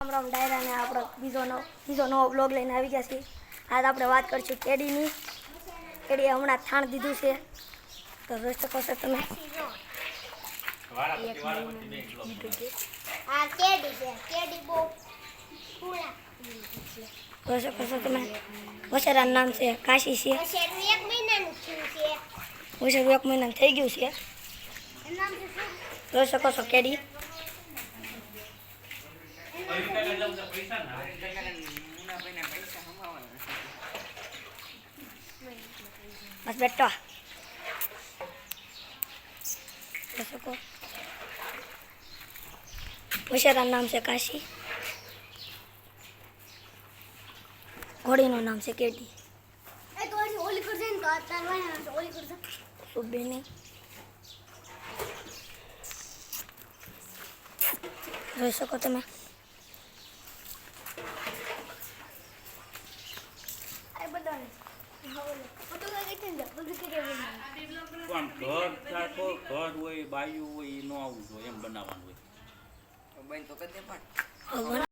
રામ રામ ડાયરાને આપણો બીજો નવો બીજો નવો બ્લોગ લઈને આવી ગયા છીએ. આજ આપણે વાત કરીશું કેડીની. કેડીએ હમણાં થાણ દીધું છે. તો જોઈ શકો છો તમે? આ કેડી છે. કેડી બહુ ફૂલા. જોઈ શકો છો તમે? વસેરાનું નામ છે કાશી છે. શેરનું એક મહિનાનું વસેરું એક મહિનાનું થઈ ગયું છે. જોઈ શકો છો કેડી? બસ બેઠો જોઈ શકો વસેરાનું નામ છે કાશી ઘોડીનું નામ છે સુબેની જોઈ શકો તમે પણ ઘર થાતો ઘર હોય બાયું હોય એ ન આવવું જોઈએ એમ બનાવવાનું હોય તો